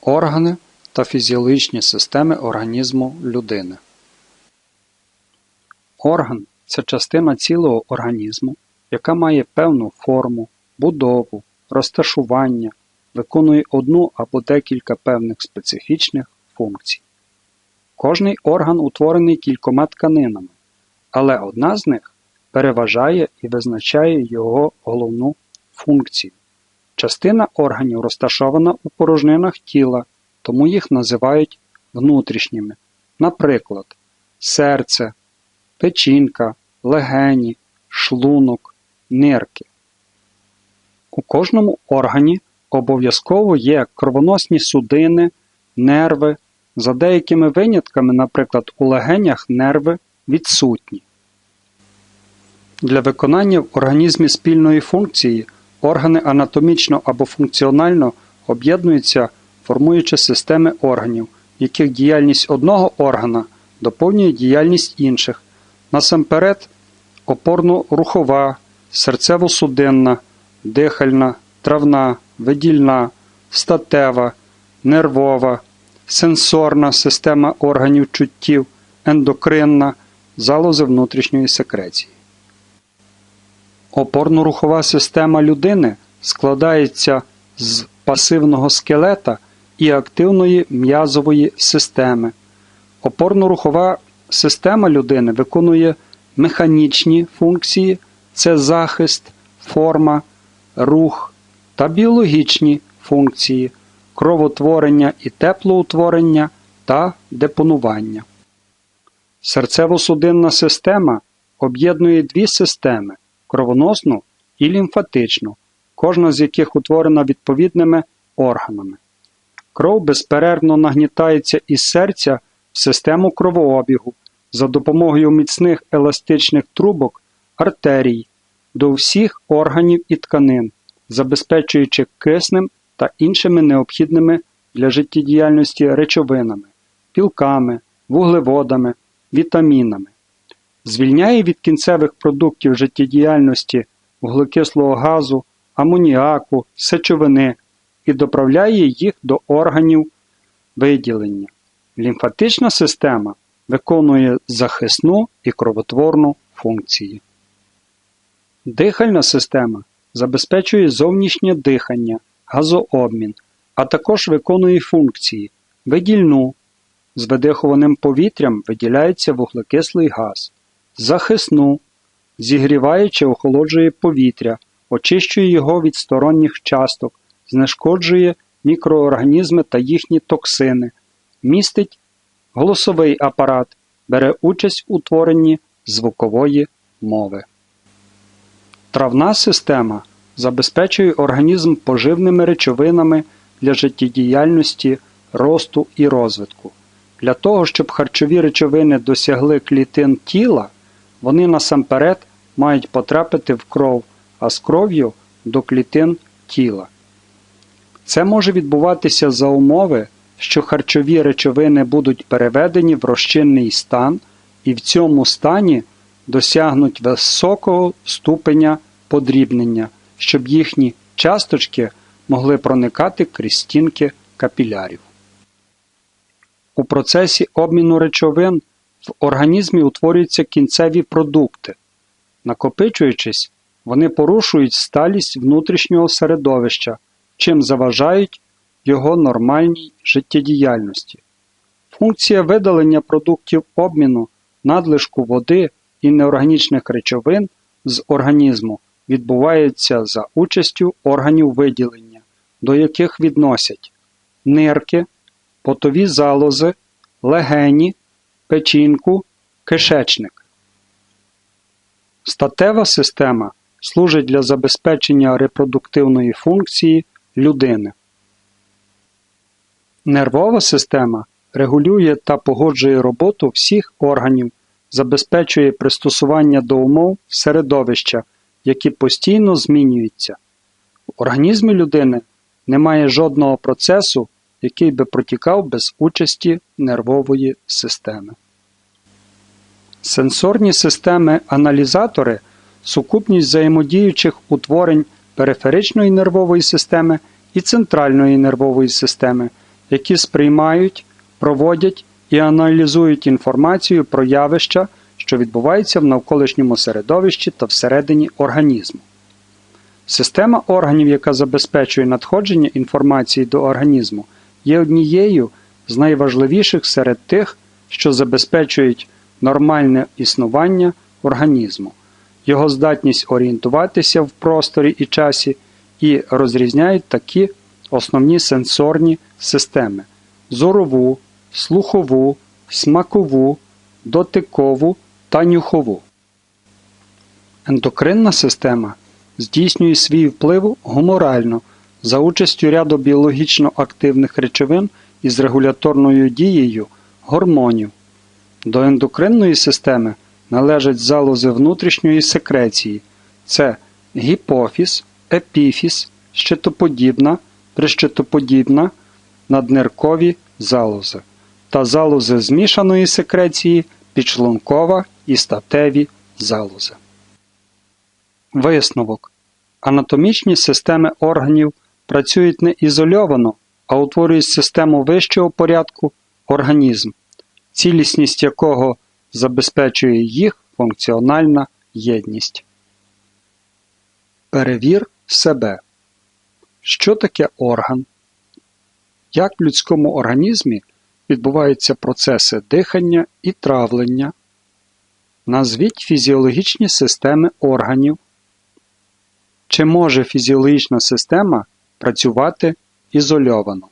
Органи та фізіологічні системи організму людини. Орган – це частина цілого організму, яка має певну форму, будову, розташування, виконує одну або декілька певних специфічних функцій. Кожний орган утворений кількома тканинами, але одна з них переважає і визначає його головну функцію. Частина органів розташована у порожнинах тіла, тому їх називають внутрішніми, наприклад, серце, печінка, легені, шлунок, нирки. У кожному органі обов'язково є кровоносні судини, нерви, за деякими винятками, наприклад, у легенях нерви відсутні. Для виконання в організмі спільної функції органи анатомічно або функціонально об'єднуються, формуючи системи органів, в яких діяльність одного органа доповнює діяльність інших, насамперед опорно-рухова, серцево-судинна, дихальна, травна, видільна, статева, нервова, сенсорна система органів чуттів, ендокринна, залози внутрішньої секреції. Опорно-рухова система людини складається з пасивного скелета і активної м'язової системи. Опорно-рухова система людини виконує механічні функції це захист, форма, рух та біологічні функції кровотворення і теплоутворення та депонування. Серцево-судинна система об'єднує дві системи кровоносну і лімфатичну, кожна з яких утворена відповідними органами. Кров безперервно нагнітається із серця в систему кровообігу за допомогою міцних еластичних трубок артерій до всіх органів і тканин, забезпечуючи киснем та іншими необхідними для життєдіяльності речовинами, білками, вуглеводами, вітамінами. Звільняє від кінцевих продуктів життєдіяльності вуглекислого газу, амоніаку, сечовини і доправляє їх до органів виділення. Лімфатична система виконує захисну і кровотворну функції. Дихальна система забезпечує зовнішнє дихання, газообмін, а також виконує функції видільну. З видихуваним повітрям виділяється вуглекислий газ, захисну, зігріває чи охолоджує повітря, очищує його від сторонніх часток, знешкоджує мікроорганізми та їхні токсини, містить голосовий апарат, бере участь у творенні звукової мови. Травна система забезпечує організм поживними речовинами для життєдіяльності, росту і розвитку. Для того, щоб харчові речовини досягли клітин тіла, вони насамперед мають потрапити в кров, а з кров'ю до клітин тіла. Це може відбуватися за умови, що харчові речовини будуть переведені в розчинний стан і в цьому стані досягнуть високого ступеня подрібнення, щоб їхні часточки могли проникати крізь стінки капілярів. У процесі обміну речовин в організмі утворюються кінцеві продукти. Накопичуючись, вони порушують сталість внутрішнього середовища, чим заважають його нормальній життєдіяльності. Функція видалення продуктів обміну, надлишку води і неорганічних речовин з організму відбувається за участю органів виділення, до яких відносять нирки, потові залози, легені, печінку, кишечник. Статева система служить для забезпечення репродуктивної функції людини. Нервова система регулює та погоджує роботу всіх органів, забезпечує пристосування до умов середовища, які постійно змінюються. В організмі людини немає жодного процесу, який би протікав без участі нервової системи. Сенсорні системи-аналізатори сукупність взаємодіючих утворень периферичної нервової системи і центральної нервової системи, які сприймають, проводять і аналізують інформацію про явища, що відбуваються в навколишньому середовищі та всередині організму. Система органів, яка забезпечує надходження інформації до організму, є однією з найважливіших серед тих, що забезпечують нормальне існування організму, його здатність орієнтуватися в просторі і часі і розрізняють такі основні сенсорні системи: зорову, слухову, смакову, дотикову та нюхову. Ендокринна система здійснює свій вплив гуморально за участю ряду біологічно активних речовин із регуляторною дією гормонів. До ендокринної системи належать залози внутрішньої секреції це гіпофіз, епіфіз, щитоподібна, прищитоподібна, надниркові залози та залози змішаної секреції, підшлункова і статеві залози. Висновок. Анатомічні системи органів працюють не ізольовано, а утворюють систему вищого порядку організм, цілісність якого забезпечує їх функціональна єдність. Перевір себе. Що таке орган? Як в людському організмі відбуваються процеси дихання і травлення? Назвіть фізіологічні системи органів. Чи може фізіологічна система працювати ізольовано?